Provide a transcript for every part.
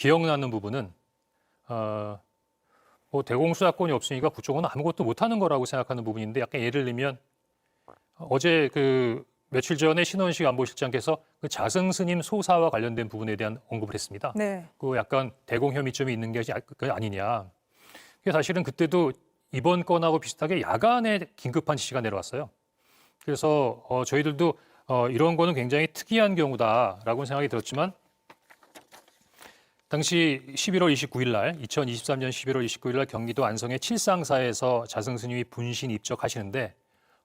기억나는 부분은 어, 뭐 대공수사권이 없으니까 국정원은 아무것도 못하는 거라고 생각하는 부분인데 약간 예를 들면 어제 그 며칠 전에 신원식 안보실장께서 그 자승 스님 소사와 관련된 부분에 대한 언급을 했습니다. 네. 그 약간 대공 혐의점이 있는 게 아- 그게 아니냐. 그게 사실은 그때도 이번 건하고 비슷하게 야간에 긴급한 지시가 내려왔어요. 그래서 어, 저희들도 어, 이런 거는 굉장히 특이한 경우다라고 생각이 들었지만 당시 11월 29일 날 2023년 11월 29일 날 경기도 안성의 칠상사에서 자승스님이 분신 입적하시는데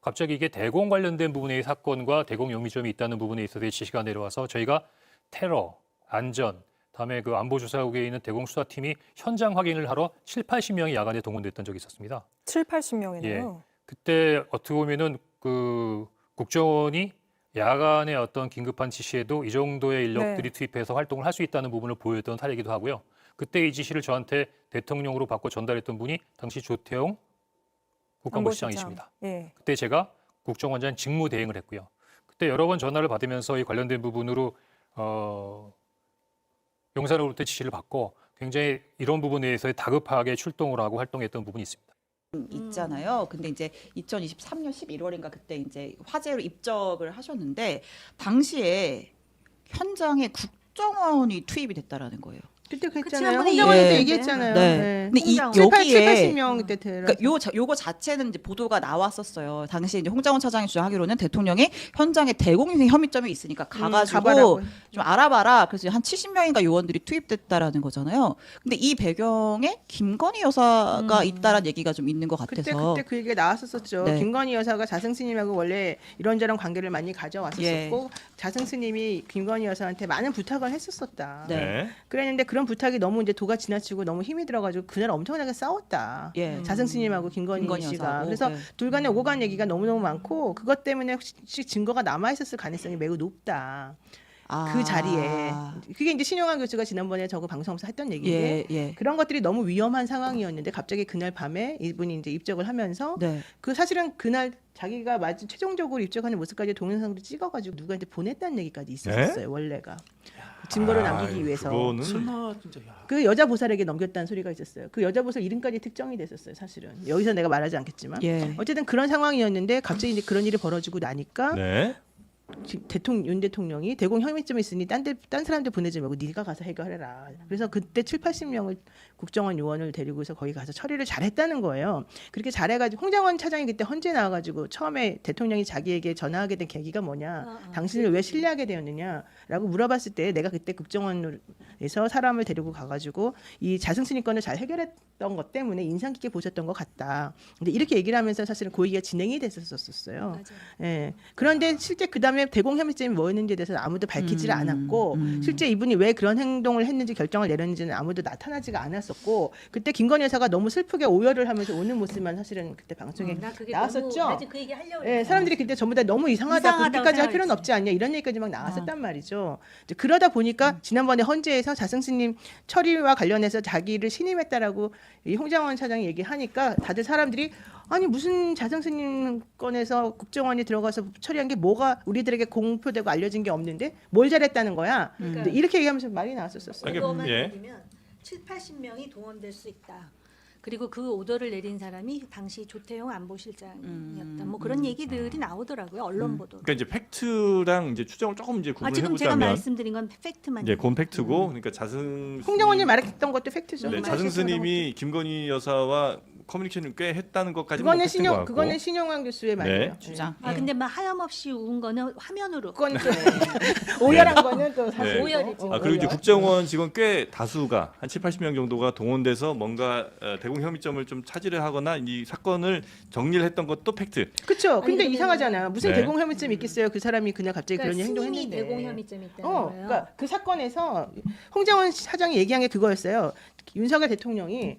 갑자기 이게 대공 관련된 부분의 사건과 대공 용의점이 있다는 부분에 있어서 지시가 내려와서 저희가 테러, 안전, 다음에 그 안보조사국에 있는 대공 수사팀이 현장 확인을 하러 7, 80명이 야간에 동원됐던 적이 있었습니다. 7, 80명이네요. 예. 그때 어떻게 보면은 그 국정원이 야간에 어떤 긴급한 지시에도 이 정도의 인력들이 투입해서 활동을 할 수 있다는 부분을 보였던 사례이기도 하고요. 그때 이 지시를 저한테 대통령으로 받고 전달했던 분이 당시 조태용 국방부시장이십니다. 예. 그때 제가 국정원장 직무 대행을 했고요. 그때 여러 번 전화를 받으면서 이 관련된 부분으로 어, 용산으로부터 지시를 받고 굉장히 이런 부분에 대해서 다급하게 출동을 하고 활동했던 부분이 있습니다. 있잖아요. 근데 이제 2023년 11월인가 그때 이제 화재로 입적을 하셨는데 당시에 현장에 국정원이 투입이 됐다라는 거예요. 그때 그치, 그랬잖아요. 홍정원 때 얘기했는데. 얘기했잖아요. 네. 네. 근데 이 홍장원. 7, 8, 여기에 80명 그때 들어. 그러니까 요 자- 요거 자체는 이제 보도가 나왔었어요. 당시 이제 홍장원 차장이 주장하기로는 대통령이 현장에 대공유행 혐의점이 있으니까 가가지고 음, 가봐라고. 좀 알아봐라. 그래서 한 70명인가 요원들이 투입됐다라는 거잖아요. 근데 이 배경에 김건희 여사가 있다라는 얘기가 좀 있는 것 그때 같아서. 그때 그 얘기가 나왔었었죠. 네. 김건희 여사가 자승 스님하고 원래 이런저런 관계를 많이 가져왔었었고 예. 자승 스님이 김건희 여사한테 많은 부탁을 했었었다. 네. 그랬는데 그런 부탁이 너무 이제 도가 지나치고 너무 힘이 들어가지고 그날 엄청나게 싸웠다. 예. 자승 스님하고 김건희, 김건희 씨가 여사하고, 그래서 네. 둘 간에 오고 간 얘기가 너무 너무 많고 그것 때문에 혹시 증거가 남아 있었을 가능성이 매우 높다. 아. 그 자리에 그게 이제 신용환 교수가 지난번에 저거 방송에서 했던 얘기인데 예, 예. 그런 것들이 너무 위험한 상황이었는데 갑자기 그날 밤에 이분이 이제 입적을 하면서 네. 그 사실은 그날 자기가 마지 최종적으로 입적하는 모습까지 동영상으로 찍어가지고 누구한테 보냈다는 얘기까지 있었어요 원래가 증거를 아, 남기기 위해서 그거는 설마 진짜 야. 그 여자 보살에게 넘겼다는 소리가 있었어요 그 여자 보살 이름까지 특정이 됐었어요 사실은 여기서 내가 말하지 않겠지만 예. 어쨌든 그런 상황이었는데 갑자기 이제 그런 일이 벌어지고 나니까 네. 지- 대통령 윤 대통령이 대공 혐의점이 있으니 딴, 데, 딴 사람들 보내지 말고 네가 가서 해결해라. 그래서 그때 7, 80명을 국정원 요원을 데리고서 거기 가서 처리를 잘했다는 거예요. 그렇게 잘해가지고 홍장원 차장이 그때 헌재 나와가지고 처음에 대통령이 자기에게 전화하게 된 계기가 뭐냐, 어, 어, 당신을 왜 신뢰하게 되었느냐라고 물어봤을 때 내가 그때 국정원에서 사람을 데리고 가가지고 이 자승스님 건을 잘 해결했던 것 때문에 인상 깊게 보셨던 것 같다. 근데 이렇게 얘기를 하면서 사실은 고의가 진행이 됐었었어요. 예. 그런데 실제 그 다음 에 대공 혐의점이 뭐였는지에 대해서 는 아무도 밝히지를 음, 않았고 음. 실제 이분이 왜 그런 행동을 했는지 결정을 내렸는지는 아무도 나타나지가 않았었고 그때 김건희 여사가 너무 슬프게 오열을 하면서 오는 모습만 사실은 그때 방송에 어, 나 그게 나왔었죠? 그 얘기 하려고 예. 사람들이 그때 전부 다 너무 이상하다 그렇게까지 할 필요는. 없지 않냐 이런 얘기까지 막 나왔었단 어. 말이죠. 그러다 보니까 음. 지난번에 헌재에서 자승스님 처리와 관련해서 자기를 신임했다라고 이 홍장원 차장이 얘기하니까 다들 사람들이 아니 무슨 자승스님 건에서 국정원이 들어가서 처리한 게 뭐가 우리들에게 공표되고 알려진 게 없는데 뭘 잘했다는 거야. 그러니까 근데 이렇게 얘기하면서 말이 나왔었었어요. 이게- 그거만 예. 드리면 7, 80명이 동원될 수 있다. 그리고 그 오더를 내린 사람이 당시 조태용 안보실장이었다. 뭐 그런 얘기들이 나오더라고요. 언론 보도. 그러니까 이제 팩트랑 이제 추정을 조금 이제 아, 지금 제가 구분해 보자면 말씀드린 건 팩트만. 이제 건 팩트고 그러니까 자승 홍정원이 말했던 것도 팩트죠. 네, 자승 스님이 김건희 여사와 커뮤니케이션을 꽤 했다는 것까지 그거는 신용 그거는 신용환 교수의 말이에요. 네. 주장. 아 근데 막 하염없이 운 거는 화면으로. 그건 또 오열한 거는 또 사실 네. 오열이지. 아 그리고 이제 국정원 직원 꽤 다수가 한 7, 80명 정도가 동원돼서 뭔가 어, 대공 혐의점을 좀 차지를 하거나 이 사건을 정리를 했던 것도 팩트. 그렇죠. 근데 아니, 이상하잖아요. 무슨 네. 대공 혐의점 있겠어요? 그 사람이 그냥 갑자기 그러니까 그런 스님이 행동했는데. 대공 혐의점이 있다는 어, 거예요. 그러니까 그 사건에서 홍장원 사장이 얘기한 게 그거였어요. 윤석열 대통령이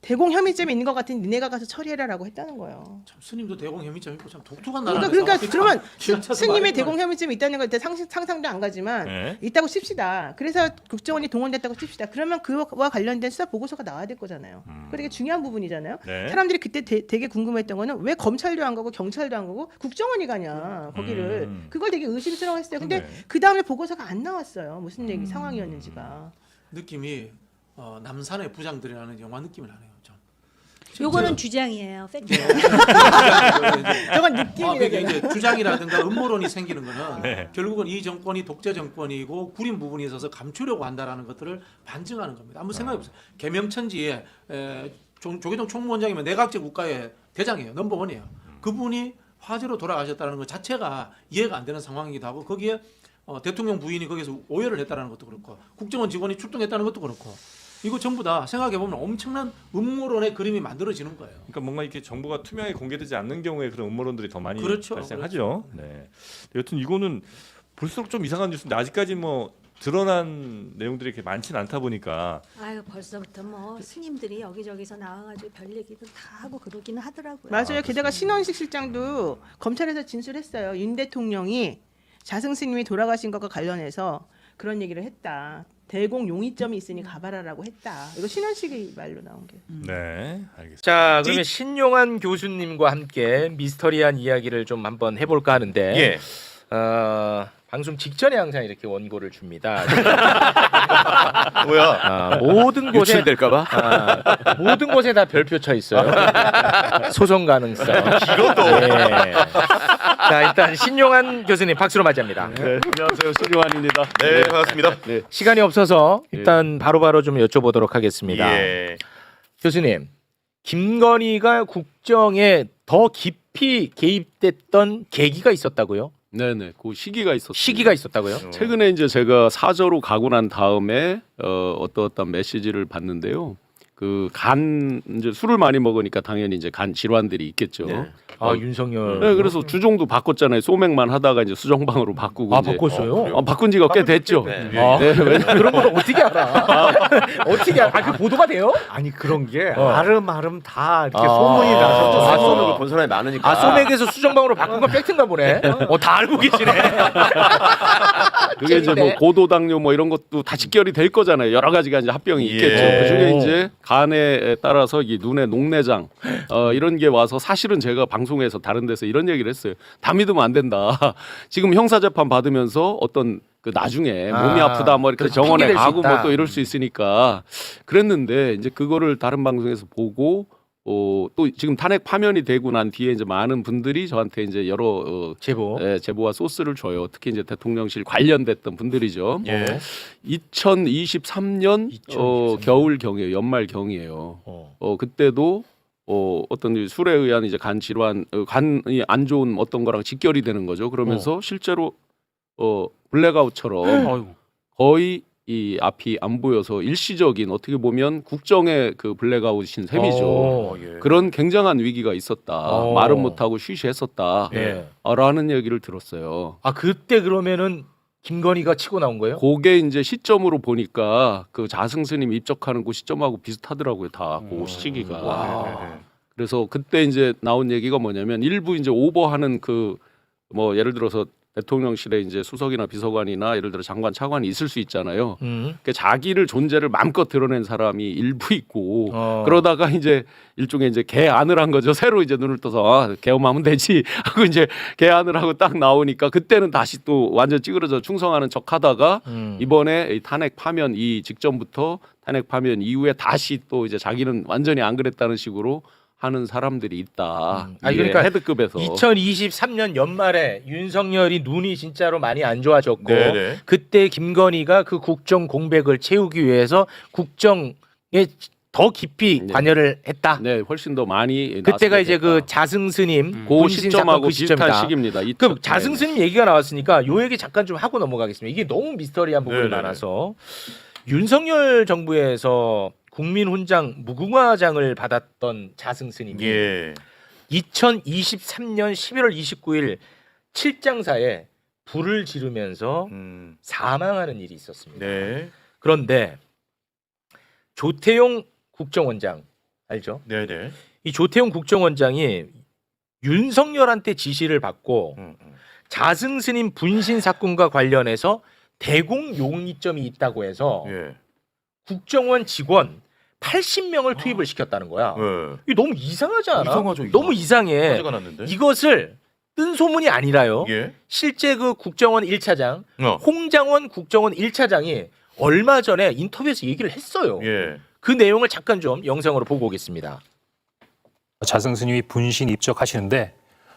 대공 혐의점이 있는 것 같은 니네가 가서 처리해라라고 했다는 거예요. 아, 참 스님도 대공 혐의점 있고 참 독특한 그러니까 나라. 그러니까 그러면 기가 차서 스님의 대공 혐의점이 있다는 걸 상상, 상상도 안 가지만 네. 있다고 칩시다. 그래서 국정원이 동원됐다고 칩시다. 그러면 그와 관련된 수사 보고서가 나와야 될 거잖아요. 그게 되게 중요한 부분이잖아요. 네. 사람들이 그때 되, 게 궁금했던 거는 왜 검찰도 안 가고 경찰도 안 가고 국정원이 가냐 거기를 음. 그걸 되게 의심스러워했어요. 근데 네. 그 다음에 보고서가 안 나왔어요. 무슨 얘기 상황이었는지가. 느낌이 어, 남산의 부장들이라는 영화 느낌이 나네요. 좀. 요거는 주장이에요. 팩트. 저건 아, 느낌이 그게 이제 주장이라든가 음모론이 생기는 거는 네. 결국은 이 정권이 독재 정권이고 구린 부분이 있어서 감추려고 한다라는 것들을 반증하는 겁니다. 아무 생각이 없어요. 개명천지에 에, 조, 조계종 총무원장이면 내각제 국가의 대장이에요. 넘버원이에요. 그분이 화재로 돌아가셨다는 것 자체가 이해가 안 되는 상황이기도 하고 거기에 어, 대통령 부인이 거기서 오해를 했다는 것도 그렇고 국정원 직원이 출동했다는 것도 그렇고 이거 전부 다 생각해 보면 엄청난 음모론의 그림이 만들어지는 거예요. 그러니까 뭔가 이렇게 정보가 투명하게 공개되지 않는 경우에 그런 음모론들이 더 많이 그렇죠, 발생하죠. 네. 여튼 이거는 볼수록 좀 이상한 뉴스인데 아직까지 뭐 드러난 내용들이 이렇게 많지는 않다 보니까 아유 벌써부터 뭐 스님들이 여기저기서 나와가지고 별 얘기들 다 하고 그러기는 하더라고요. 맞아요. 게다가 신원식 실장도 검찰에서 진술했어요. 윤 대통령이 자승 스님이 돌아가신 것과 관련해서 그런 얘기를 했다. 대공 용의점이 있으니 가봐라라고 했다. 이거 신원식이 말로 나온 게. 네 알겠습니다. 자, 그러면 신용환 교수님과 함께 미스터리한 이야기를 좀 한번 해볼까 하는데, 예. 어, 방송 직전에 항상 이렇게 원고를 줍니다. 뭐야? 아, 모든 곳에 유출될까봐? 아, 모든 곳에 다 별표 쳐 있어요. 소송 가능성. 이것도. 예. 자, 일단 신용환 교수님 박수로 맞이합니다. 네, 안녕하세요. 신용환입니다. 네, 반갑습니다. 네. 시간이 없어서 일단 바로바로 좀 여쭤보도록 하겠습니다. 예. 교수님, 김건희가 국정에 더 깊이 개입됐던 계기가 있었다고요? 네네, 그 시기가 있었어요. 시기가 있었다고요? 최근에 이제 제가 사저로 가고 난 다음에 어, 어떤 어떤 메시지를 봤는데요. 그 간 이제 술을 많이 먹으니까 당연히 이제 간 질환들이 있겠죠. 네. 아, 어, 윤석열. 네, 그래서 주종도 바꿨잖아요. 소맥만 하다가 이제 수정방으로 바꾸고 아, 이제 바꿨어요? 어, 바꾼 지가 꽤 됐죠. 네. 아, 네, 왜냐- 그런 걸 어떻게 알아? 어떻게 알아? 아, 그 보도가 돼요? 아니 그런 게 어. 아름아름 다 이렇게 아. 소문이 나서 아, 아, 소맥을 본 사람이 많으니까. 아, 소맥에서 수정방으로 바꾼 건 팩트인가 보네. 어, 다 알고 계시네. 그게 이제 재밌네. 뭐 고도 당뇨 뭐 이런 것도 다 직결이 될 거잖아요. 여러 가지가 이제 합병이 예. 있겠죠. 그 중에 이제 간에 따라서 이 눈에 녹내장 어, 이런 게 와서 사실은 제가 방송 에서 다른 데서 이런 얘기를 했어요. 다 믿으면 안 된다. 지금 형사 재판 받으면서 어떤 그 나중에 몸이 아, 아프다 뭐 이렇게. 정원에 가고. 뭐 또 이럴 수 있으니까 그랬는데 이제 그거를 다른 방송에서 보고 어, 또 지금 탄핵 파면이 되고 난 뒤에 이제 많은 분들이 저한테 이제 여러 어, 제보. 예, 제보와 소스를 줘요. 특히 이제 대통령실 관련됐던 분들이죠. 예. 2023년, 어, 2023년. 겨울 경이에요. 연말 경이에요. 어. 어 그때도 어 어떤 이 술에 의한 이제 간 질환, 어, 간이 안 좋은 어떤 거랑 직결이 되는 거죠. 그러면서 실제로 어 블랙아웃처럼 아이고. 거의 이 앞이 안 보여서 일시적인 어떻게 보면 국정의 그 블랙아웃인 셈이죠. 어, 예. 그런 굉장한 위기가 있었다. 어. 말은 못하고 쉬쉬했었다. 예. 라는 얘기를 들었어요. 아, 그때 그러면은 김건희가 치고 나온 거예요? 그게 이제 시점으로 보니까 그 자승스님 입적하는 그 시점하고 비슷하더라고요. 다그 시기가. 와. 그래서 그때 이제 나온 얘기가 뭐냐면 일부 이제 오버하는 그 뭐 예를 들어서 대통령실에 이제 수석이나 비서관이나 예를 들어 장관 차관이 있을 수 있잖아요. 음. 그 자기를 존재를 마음껏 드러낸 사람이 일부 있고 어. 그러다가 이제 일종의 이제 개안을 한 거죠. 새로 이제 눈을 떠서 아, 개엄하면 되지 하고 이제 개안을 하고 딱 나오니까 그때는 다시 또 완전 찌그러져 충성하는 척하다가 음. 이번에 이 탄핵 파면 이 직전부터 탄핵 파면 이후에 다시 또 이제 자기는 완전히 안 그랬다는 식으로 하는 사람들이 있다. 음. 아, 이게 그러니까 헤드급에서 2023년 연말에 윤석열이 눈이 진짜로 많이 안 좋아졌고 네네. 그때 김건희가 그 국정 공백을 채우기 위해서 국정에 더 깊이 네. 관여를 했다. 네 훨씬 더 많이 그때가 이제. 그 자승 스님 그 분신 사건 시점하고 그 비슷한 시점이다. 시기입니다. 이그 첫- 자승 스님 얘기가 나왔으니까 요 얘기 잠깐 좀 하고 넘어가겠습니다. 이게 너무 미스터리한 부분이 네네네. 많아서 윤석열 정부에서 국민훈장 무궁화장을 받았던 자승 스님이 예. 2023년 11월 29일 칠장사에 불을 지르면서 음. 사망하는 일이 있었습니다. 네. 그런데 조태용 국정원장 알죠? 네네. 이 조태용 국정원장이 윤석열한테 지시를 받고 음, 음. 자승 스님 분신 사건과 관련해서 대공 용의점이 있다고 해서 예. 국정원 직원 80명을 투입을 시켰다는 거야. 예. 이게 너무 이상하지 않아? 이상하죠, 이거. 너무 이상해. 화제가 났는데. 이것을 뜬 소문이 아니라요. 예. 실제 그 국정원 1차장 어. 홍장원 국정원 1차장이 얼마 전에 인터뷰에서 얘기를 했어요. 예. 그 내용을 잠깐 좀 영상으로 보고 오겠습니다. 자승 스님이 분신 입적하시는데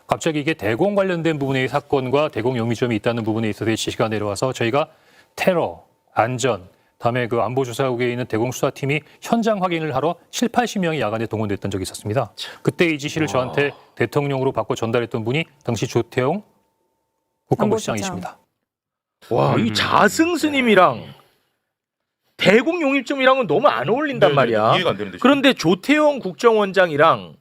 갑자기 이게 대공 관련된 부분의 사건과 대공 용의점이 있다는 부분에 있어서 지시가 내려와서 저희가 테러, 안전, 다음에 그 안보조사국에 있는 대공 수사팀이 현장 확인을 하러 7, 80명이 야간에 동원됐던 적이 있었습니다. 그때 이 지시를 저한테 대통령으로 바꿔 전달했던 분이 당시 조태용 국방부시장이십니다. 와, 이 자승 스님이랑 대공 용입점이랑은 너무 안 어울린단 네, 네, 말이야. 이해가 안 되는데. 지금. 그런데 조태용 국정원장이랑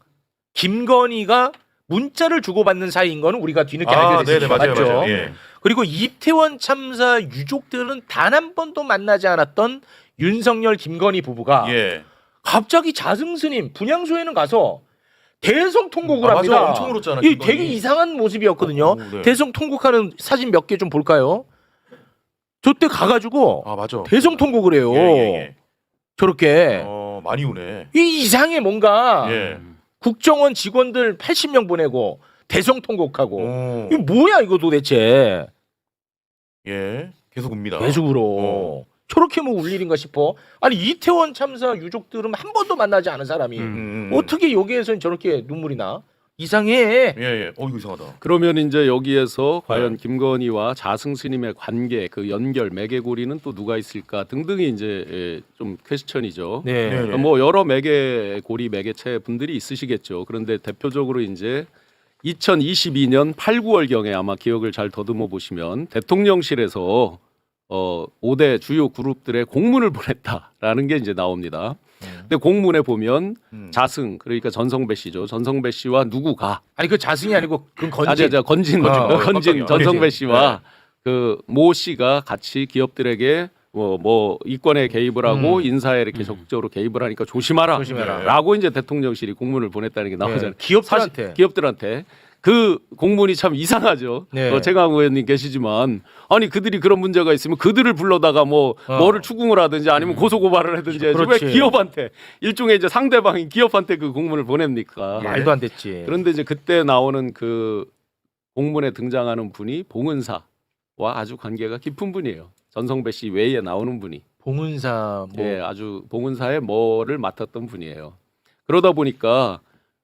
김건희가 문자를 주고받는 사이인 거는 우리가 뒤늦게 아, 알게 네네 됐죠. 맞아요, 맞죠? 맞아요. 예. 그리고 이태원 참사 유족들은 단 한 번도 만나지 않았던 윤석열 김건희 부부가 예. 갑자기 자승스님 분향소에는 가서 대성 통곡을 아, 합니다. 맞아. 엄청 울었잖아, 이 김건희. 되게 이상한 모습이었거든요. 어, 네. 대성 통곡하는 사진 몇 개 좀 볼까요? 저 때 가가지고 아 맞아. 대성 통곡을 해요. 예, 예, 예. 저렇게 어 많이 우네. 이 이상해 뭔가 예. 국정원 직원들 80명 보내고 대성 통곡하고 오. 이거 뭐야 이거 도대체 예. 계속 웁니다. 계속으로 어. 저렇게 뭐 울 일인가 싶어 아니 이태원 참사 유족들은 한 번도 만나지 않은 사람이 음, 음. 어떻게 여기에서는 저렇게 눈물이 나 이상해 예, 예. 어 이거 이상하다. 그러면 이제 여기에서 과연 네. 김건희와 자승 스님의 관계, 그 연결, 매개고리는 또 누가 있을까 등등이 이제 예, 좀 퀘스천이죠. 네. 네, 네. 뭐 여러 매개고리 매개체 분들이 있으시겠죠. 그런데 대표적으로 이제 2022년 8, 9월 경에 아마 기억을 잘 더듬어 보시면 대통령실에서 어 5대 주요 그룹들의 공문을 보냈다라는 게 이제 나옵니다. 근데 공문에 보면 음. 자승 그러니까 전성배 씨죠. 전성배 씨와 누구가 아니 그 자승이 아니고 그건 건지 아, 저, 저, 건진 아, 어, 건진 깜짝이야. 전성배 씨와 그 모 씨가 같이 기업들에게 뭐, 뭐 이권에 개입을 하고 음. 인사에 이렇게 적극적으로 개입을 하니까 조심하라. 조심해라. 라고 이제 대통령실이 공문을 보냈다는 게 나오잖아요. 네. 기업들한테 사실 기업들한테 그 공문이 참 이상하죠. 네. 어, 최강 의원님 계시지만 아니 그들이 그런 문제가 있으면 그들을 불러다가 뭐 어. 뭐를 추궁을 하든지 아니면 고소 고발을 하든지 해야지 그렇지. 왜 기업한테 일종의 이제 상대방인 기업한테 그 공문을 보냅니까? 말도 안 됐지 그런데 이제 그때 나오는 그 공문에 등장하는 분이 봉은사와 아주 관계가 깊은 분이에요. 전성배 씨 외에 나오는 분이. 봉은사 뭐 예, 아주 봉은사의 뭐를 맡았던 분이에요. 그러다 보니까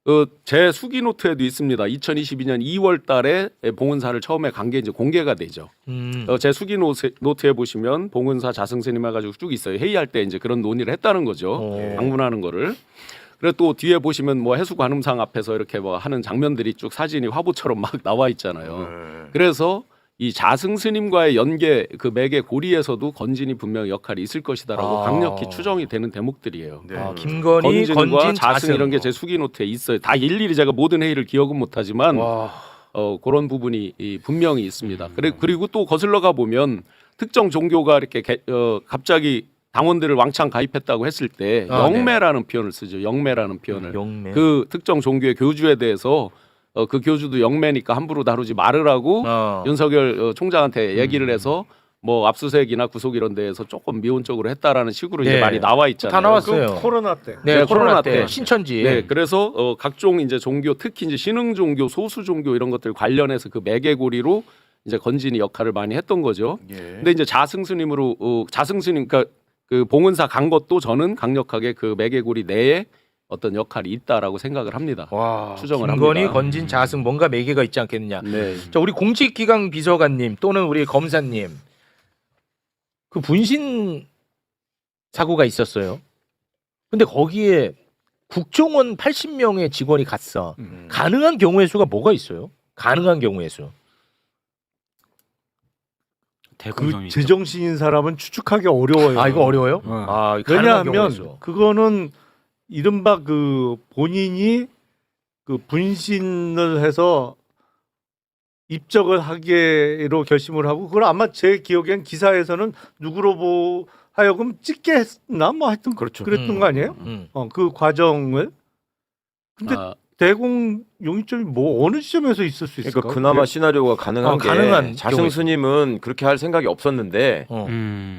어, 제 수기 노트에도 있습니다. 2022년 2월 달에 봉은사를 처음에 간 게 이제 공개가 되죠. 음. 어, 제 수기 노트, 노트에 보시면 봉은사 자승스님 해가지고 쭉 있어요. 회의할 때 이제 그런 논의를 했다는 거죠. 어. 방문하는 거를. 그리고 또 뒤에 보시면 뭐 해수 관음상 앞에서 이렇게 뭐 하는 장면들이 쭉 사진이 화보처럼 막 나와 있잖아요. 네. 그래서 이 자승 스님과의 연계 그 매개 고리에서도 건진이 분명 역할이 있을 것이다라고 아. 강력히 추정이 되는 대목들이에요. 네. 아, 김건희 건진과 건진 자승 이런 게 제 수기 노트에 있어요. 다 일일이 제가 모든 회의를 기억은 못하지만 와. 어, 그런 부분이 이, 분명히 있습니다. 음. 그래, 그리고 또 거슬러 가 보면 특정 종교가 이렇게 개, 어, 갑자기 당원들을 왕창 가입했다고 했을 때 아, 네. 영매라는 표현을 쓰죠. 영매라는 표현을. 영매 그 특정 종교의 교주에 대해서 어, 그 교주도 영매니까 함부로 다루지 말으라고 어. 윤석열 어, 음. 총장한테 얘기를 해서 뭐 압수수색이나 구속 이런 데에서 조금 미온적으로 했다라는 식으로 네. 이제 많이 나와 있잖아요. 다 나왔어요. 그 코로나 때. 네, 네, 코로나 코로나 때 때. 신천지. 네, 그래서 어, 각종 이제 종교, 특히 이제 신흥 종교, 소수 종교 이런 것들 관련해서 그 매개고리로 이제 건진이 역할을 많이 했던 거죠. 예. 근데 이제 자승스님으로 어, 자승스님 그러니까 그 봉은사 간 것도 저는 강력하게 그 매개고리 내에 어떤 역할이 있다라고 생각을 합니다. 와, 추정을 김건희, 합니다. 건진, 자승 뭔가 매개가 있지 않겠느냐. 네. 자, 우리 공직기강 비서관님 또는 우리 검사님 그 분신 사고가 있었어요. 근데 거기에 국정원 80명의 직원이 갔어. 음. 가능한 경우의 수가 뭐가 있어요? 가능한 경우의 수. 그 제정신인 사람은 추측하기 어려워요. 아 이거 어려워요? 어. 아 가능한 경우의 왜냐하면 수. 그거는 이른바 그 본인이 그 분신을 해서 입적을 하기로 결심을 하고 그걸 아마 제 기억엔 기사에서는 누구로 보 하여금 찍게 했나 뭐 하여튼 그렇죠. 그랬던 음, 거 아니에요? 음. 어 그 과정을 근데 아, 대공 용의점이 뭐 어느 시점에서 있을 수 있을까? 그러니까 그나마 시나리오가 가능한 어, 게 가능한 자승 스님은 그렇게 할 생각이 없었는데 어.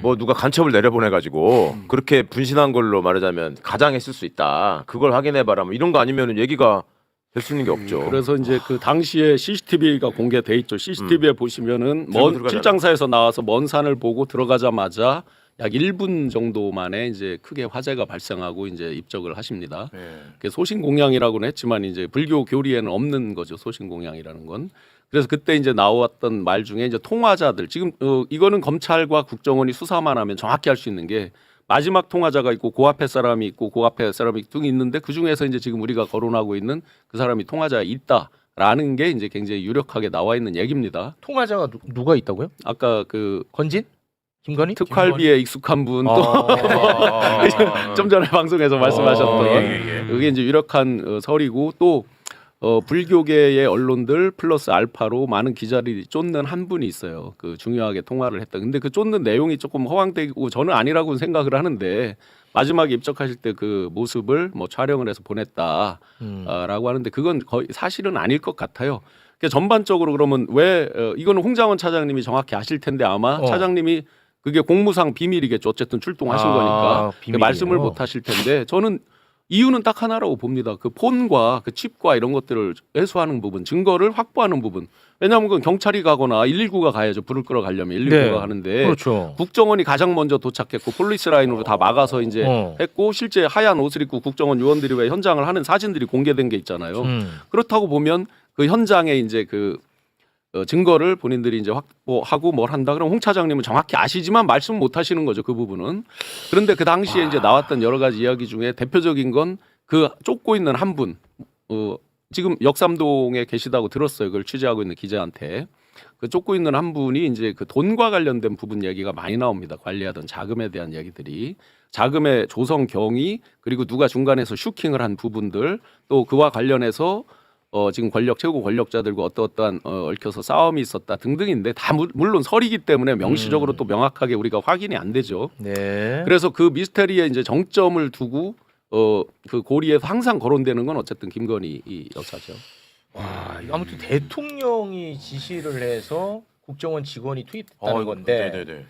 뭐 누가 간첩을 내려보내 가지고 그렇게 분신한 걸로 말하자면 가장했을 수 있다. 그걸 확인해 봐라. 뭐 이런 거 아니면 얘기가 될 수 있는 게 없죠. 그래서 이제 그 당시에 CCTV가 공개돼 있죠. CCTV에 보시면은 들고 먼 들어가잖아요. 출장사에서 나와서 먼 산을 보고 들어가자마자 약 1분 정도 만에 이제 크게 화재가 발생하고 이제 입적을 하십니다. 예. 그 소신 공양이라고는 했지만 이제 불교 교리에는 없는 거죠. 소신 공양이라는 건. 그래서 그때 이제 나왔던 말 중에 이제 통화자들 지금 어, 이거는 검찰과 국정원이 수사만 하면 정확히 할 수 있는 게 마지막 통화자가 있고 그 앞에 사람이 있고 그 앞에 사람이 등 있는데 그 중에서 이제 지금 우리가 거론하고 있는 그 사람이 통화자에 있다 라는 게 이제 굉장히 유력하게 나와 있는 얘기입니다. 통화자가 누, 누가 있다고요? 아까 그 건진? 김건희? 특활비에 익숙한 분또 아. 좀 전에 방송에서 말씀하셨던 예, 예, 예. 그게 이제 유력한 어, 설이고 또 어, 불교계의 언론들 플러스 알파로 많은 기자들이 쫓는 한 분이 있어요. 그 중요하게 통화를 했다. 근데 그 쫓는 내용이 조금 허황되고 저는 아니라고 생각을 하는데 마지막에 입적하실 때 그 모습을 뭐 촬영을 해서 보냈다라고 음. 하는데 그건 거의 사실은 아닐 것 같아요. 그러니까 전반적으로 그러면 왜 어, 이거는 홍장원 차장님이 정확히 아실 텐데 아마 어. 차장님이 그게 공무상 비밀이겠죠. 어쨌든 출동하신 아, 거니까 그 비밀이에요. 말씀을 못 하실 텐데 저는 이유는 딱 하나라고 봅니다. 그 폰과 그 칩과 이런 것들을 해소하는 부분, 증거를 확보하는 부분. 왜냐하면 그건 경찰이 가거나 119가 가야죠. 불을 끌어 가려면 119가 네. 하는데 그렇죠. 국정원이 가장 먼저 도착했고 폴리스 라인으로 다 막아서 이제 어. 했고 실제 하얀 옷을 입고 국정원 요원들이 왜 현장을 하는 사진들이 공개된 게 있잖아요. 음. 그렇다고 보면 그 현장에 이제 그 어, 증거를 본인들이 이제 확보하고 뭘 한다 그러면 홍 차장님은 정확히 아시지만 말씀 못 하시는 거죠 그 부분은. 그런데 그 당시에 이제 나왔던 여러 가지 이야기 중에 대표적인 건 그 쫓고 있는 한분 어, 지금 역삼동에 계시다고 들었어요 그걸 취재하고 있는 기자한테. 그 쫓고 있는 한 분이 이제 그 돈과 관련된 부분 얘기가 많이 나옵니다 관리하던 자금에 대한 얘기들이. 자금의 조성 경위 그리고 누가 중간에서 슈킹을 한 부분들 또 그와 관련해서 어, 지금 권력 최고 권력자들과 어떠어떠한 어, 얽혀서 싸움이 있었다 등등인데 다 물- 물론 설이기 때문에 명시적으로 또 명확하게 우리가 확인이 안 되죠. 네. 그래서 그 미스테리에 이제 정점을 두고 어, 그 고리에서 항상 거론되는 건 어쨌든 김건희 이 여사죠. 와, 아무튼 대통령이 지시를 해서 국정원 직원이 투입됐다는 어, 건데 네네네.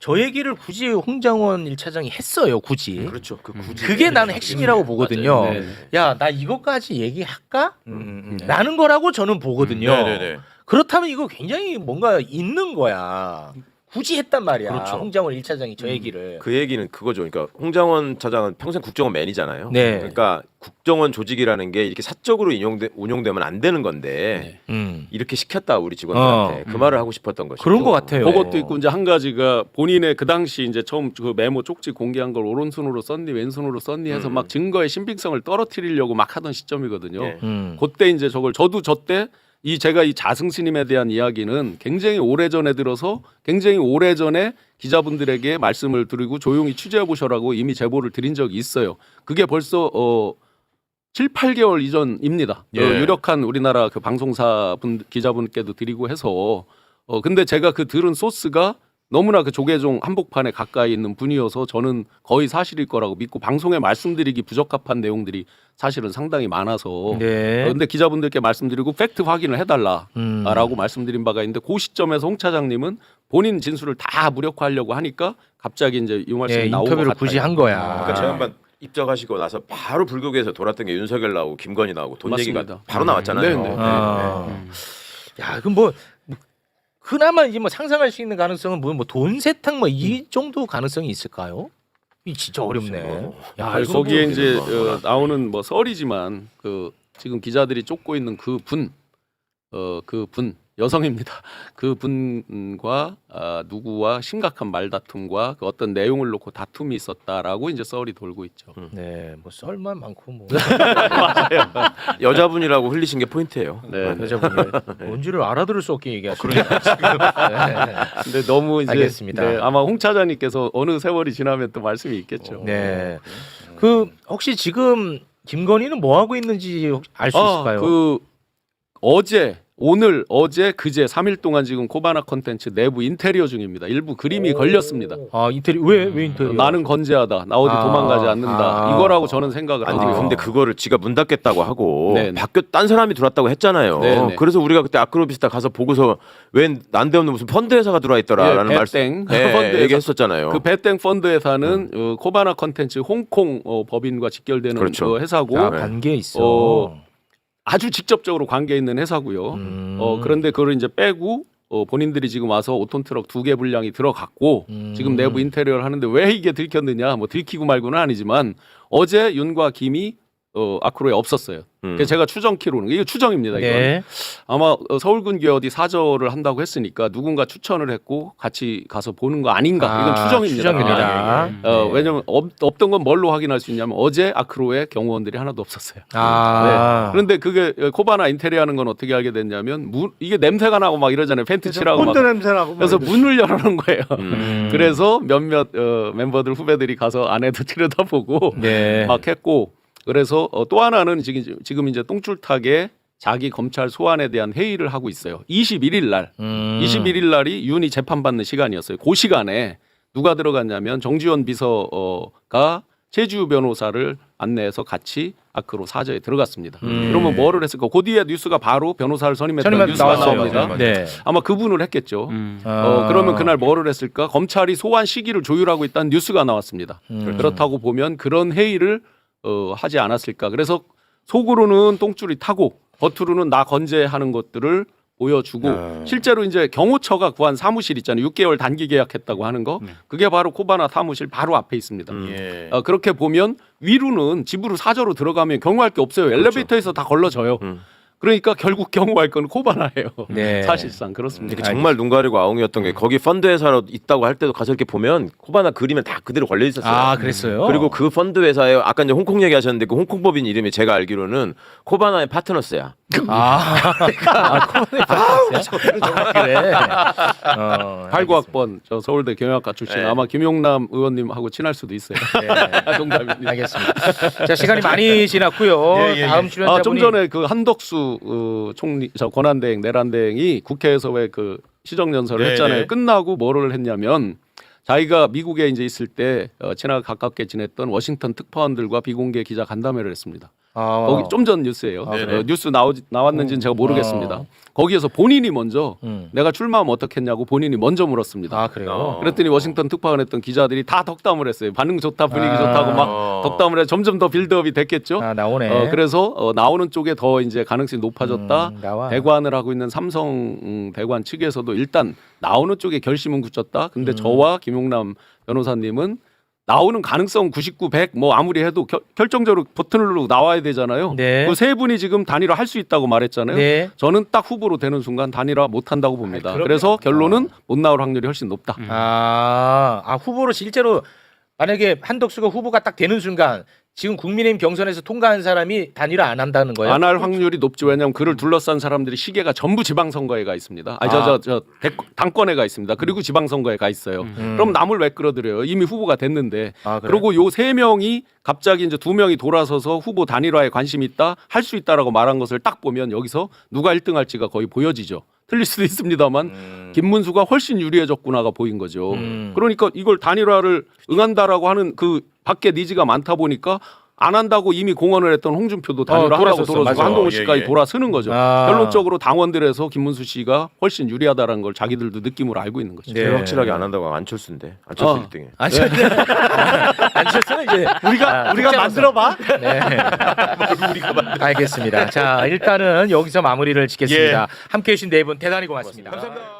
저 얘기를 굳이 홍장원 1차장이 했어요. 굳이. 그렇죠. 그 굳이 그게 나는 핵심이라고 보거든요. 맞아요. 네. 야, 나 이것까지 얘기할까? 음, 음. 라는 거라고 저는 보거든요. 네 네 네. 그렇다면 이거 굉장히 뭔가 있는 거야. 굳이 했단 말이야. 그렇죠. 홍장원 1차장이 저 얘기를. 그 얘기는 그거죠. 그러니까 홍장원 차장은 평생 국정원 맨이잖아요. 네. 그러니까 국정원 조직이라는 게 이렇게 사적으로 인용돼, 운용되면 안 되는 건데 음. 이렇게 시켰다 우리 직원들한테 어. 그 말을 하고 싶었던 것이죠. 그런 것 같아요. 그것도 있고 이제 한 가지가 본인의 그 당시 이제 처음 그 메모 쪽지 공개한 걸 오른손으로 썼니 왼손으로 썼니 해서 음. 막 증거의 신빙성을 떨어뜨리려고 막 하던 시점이거든요. 예. 음. 그때 이제 저걸 저도 저때 이 제가 이 자승 스님에 대한 이야기는 굉장히 오래 전에 들어서 굉장히 오래 전에 기자분들에게 말씀을 드리고 조용히 취재해 보셔라고 이미 제보를 드린 적이 있어요. 그게 벌써 어 7, 8개월 이전입니다. 예. 어, 유력한 우리나라 그 방송사 분 기자분께도 드리고 해서 어 근데 제가 그 들은 소스가 너무나 그 조계종 한복판에 가까이 있는 분이어서 저는 거의 사실일 거라고 믿고 방송에 말씀드리기 부적합한 내용들이 사실은 상당히 많아서 네. 어, 근데 기자분들께 말씀드리고 팩트 확인을 해달라라고 음. 말씀드린 바가 있는데 그 시점에서 홍 차장님은 본인 진술을 다 무력화하려고 하니까 갑자기 이제 이 말씀이 예, 나온 것 인터뷰를. 굳이 한 거야. 그러니까 저 양반 입적하시고 나서 바로 불교계에서 돌았던 게 윤석열 나오고 김건희 나오고 돈 맞습니다. 얘기가 바로 나왔잖아요. 네, 네. 아. 야, 그럼 뭐, 뭐 그나마 이제 뭐 상상할 수 있는 가능성은 뭐, 뭐돈 세탁 뭐 이 정도 가능성이 있을까요? 이 진짜 어렵네. 야, 아, 이거 거기에 뭐- 이제 어, 나오는 뭐 썰이지만 그 지금 기자들이 쫓고 있는 그 분, 어, 그 분 여성입니다. 그 분과 아, 누구와 심각한 말다툼과 그 어떤 내용을 놓고 다툼이 있었다라고 이제 썰이 돌고 있죠. 네, 뭐 썰만 많고 뭐 여자분이라고 흘리신 게 포인트예요. 네. 여자분이 뭔지를 알아들을 수 없게 얘기하시네. 네. 근데 너무 이제 알겠습니다. 네, 아마 홍 차장님께서 어느 세월이 지나면 또 말씀이 있겠죠. 네. 그 혹시 지금 김건희는 뭐 하고 있는지 알 수 아, 있을까요? 그 어제 오늘 어제 그제 3일 동안 지금 코바나 컨텐츠 내부 인테리어 중입니다. 일부 그림이 걸렸습니다. 아 인테리어 왜왜 인테리어? 나는 건재하다. 나 어디 아. 도망가지 않는다. 아. 이거라고 저는 생각을 아니 합니다. 근데 그거를 지가 문 닫겠다고 하고 네, 네. 밖에 딴 사람이 들어왔다고 했잖아요. 네, 네. 그래서 우리가 그때 아크로비스타 가서 보고서 웬 난데없는 무슨 펀드 회사가 들어와 있더라라는 예, 말씀 배땡 네, 펀드 회사. 얘기했었잖아요. 그 배땡 펀드 회사는 어, 코바나 컨텐츠 홍콩 어, 법인과 직결되는 그렇죠. 그 회사고 아, 관계 있어. 어, 아주 직접적으로 관계 있는 회사고요. 음. 어 그런데 그걸 이제 빼고 어, 본인들이 지금 와서 5톤 트럭 두 개 분량이 들어갔고 음. 지금 내부 인테리어를 하는데 왜 이게 들켰느냐 뭐 들키고 말고는 아니지만 어제 윤과 김이 어, 아크로에 없었어요. 음. 그래서 제가 추정키로는 이게 추정입니다. 이건 네. 아마 어, 서울군계 어디 사저를 한다고 했으니까 누군가 추천을 했고 같이 가서 보는 거 아닌가 이건 아, 추정입니다. 추정입니다. 아, 예. 어, 네. 왜냐면 없, 없던 건 뭘로 확인할 수 있냐면 어제 아크로에 경호원들이 하나도 없었어요. 아. 그런데 그게 어, 코바나 인테리어 하는 건 어떻게 알게 됐냐면 문, 이게 냄새가 나고 막 이러잖아요. 팬트 칠하고 막. 냄새 나고. 막 그래서 이러지. 문을 열어놓은 거예요. 음. 그래서 몇몇 어, 멤버들 후배들이 가서 안에도 들여다보고 네. 막 했고 그래서 어, 또 하나는 지금 지금 이제 똥줄타게 자기 검찰 소환에 대한 회의를 하고 있어요. 21일 날, 음. 21일 날이 윤이 재판받는 시간이었어요. 그 시간에 누가 들어갔냐면 정지원 비서가 최주 변호사를 안내해서 같이 아크로 사저에 들어갔습니다. 음. 그러면 뭐를 했을까? 그 뒤에 뉴스가 바로 변호사를 선임했던 뉴스가 나왔어요. 나옵니다. 네. 아마 그분을 했겠죠. 음. 어, 그러면 그날 뭐를 했을까? 검찰이 소환 시기를 조율하고 있다는 뉴스가 나왔습니다. 음. 그렇다고 보면 그런 회의를 어, 하지 않았을까. 그래서 속으로는 똥줄이 타고 겉으로는 나 건재하는 것들을 보여주고 아. 실제로 이제 경호처가 구한 사무실 있잖아요. 6개월 단기 계약했다고 하는 거. 네. 그게 바로 코바나 사무실 바로 앞에 있습니다. 음. 예. 어, 그렇게 보면 위로는 집으로 사저로 들어가면 경호할 게 없어요. 엘리베이터에서 다 걸러져요. 음. 그러니까 결국 경호할 건 코바나예요. 네. 사실상 그렇습니다. 근데 정말 눈 가리고 아웅이었던 음. 게 거기 펀드 회사로 있다고 할 때도 가서 이렇게 보면 코바나 그림은 다 그대로 걸려 있었어요. 아, 그랬어요. 그리고 그 펀드 회사에 아까 이제 홍콩 얘기하셨는데 그 홍콩 법인 이름이 제가 알기로는 코바나의 파트너스야. 아, 아, 코바나 아, 그래. 어, 89학번 저 서울대 경영학과 출신 네. 아마 김용남 의원님하고 친할 수도 있어요. 네. 농담입니다. 알겠습니다. 자 시간이 많이 지났고요. 예, 예, 예. 다음 출연자분이 아, 좀 전에 그 한덕수 어, 총리 저 권한대행 내란대행이 국회에서 왜 그 시정 연설을 네, 했잖아요. 네. 끝나고 뭐를 했냐면 자기가 미국에 이제 있을 때 어, 친하게 가깝게 지냈던 워싱턴 특파원들과 비공개 기자 간담회를 했습니다. 아, 거기 좀 전 뉴스예요. 아, 어, 뉴스 나오 나왔는지는 제가 모르겠습니다. 어. 거기에서 본인이 먼저 음. 내가 출마하면 어떻겠냐고 본인이 먼저 물었습니다. 아 그래요. 어. 그랬더니 워싱턴 특파원 했던 기자들이 다 덕담을 했어요. 반응 좋다, 분위기 아. 좋다고 막 어. 덕담을 해 점점 더 빌드업이 됐겠죠. 아 나오네. 어, 그래서 어, 나오는 쪽에 더 이제 가능성이 높아졌다. 음, 나와. 대관을 하고 있는 삼성 음, 대관 측에서도 일단 나오는 쪽에 결심은 굳혔다. 근데 저와 김용남 변호사님은 나오는 가능성 99, 100 뭐 아무리 해도 겨- 결정적으로 버튼을 누르고 나와야 되잖아요. 네. 그 세 분이 지금 단일화 할 수 있다고 말했잖아요. 네. 저는 딱 후보로 되는 순간 단일화 못 한다고 봅니다. 아이, 그럼요. 그래서 결론은 못 나올 확률이 훨씬 높다. 아, 아 후보로 실제로 만약에 한덕수가 후보가 딱 되는 순간 지금 국민의힘 경선에서 통과한 사람이 단일화 안 한다는 거예요? 안 할 확률이 높지 왜냐하면 그를 둘러싼 사람들이 시계가 전부 지방선거에 가 있습니다. 아니 아. 저저 저 당권에 가 있습니다. 그리고 지방선거에 가 있어요. 음. 그럼 남을 왜 끌어들여요? 이미 후보가 됐는데. 아, 그래요? 그리고 요 세 명이 갑자기 이제 두 명이 돌아서서 후보 단일화에 관심 있다, 할 수 있다라고 말한 것을 딱 보면 여기서 누가 1등할지가 거의 보여지죠. 틀릴 수도 있습니다만 음. 김문수가 훨씬 유리해졌구나가 보인 거죠. 음. 그러니까 이걸 단일화를 응한다라고 하는 그 밖에 니즈가 많다 보니까 안 한다고 이미 공언을 했던 홍준표도 단일화 돌아섰어. 돌아서고 맞아. 한동훈 예, 씨까지 예. 돌아서는 거죠. 아. 결론적으로 당원들에서 김문수 씨가 훨씬 유리하다라는 걸 자기들도 느낌으로 알고 있는 거죠. 네. 제일 확실하게 안 한다고 안철수인데 안철수 어. 1등에. 안철수 안철수는 이제 우리가 아, 우리가. 만들어 봐. 네. 알겠습니다. 자 일단은 여기서 마무리를 짓겠습니다. 함께해 주신 네 분 대단히 고맙습니다. 감사합니다.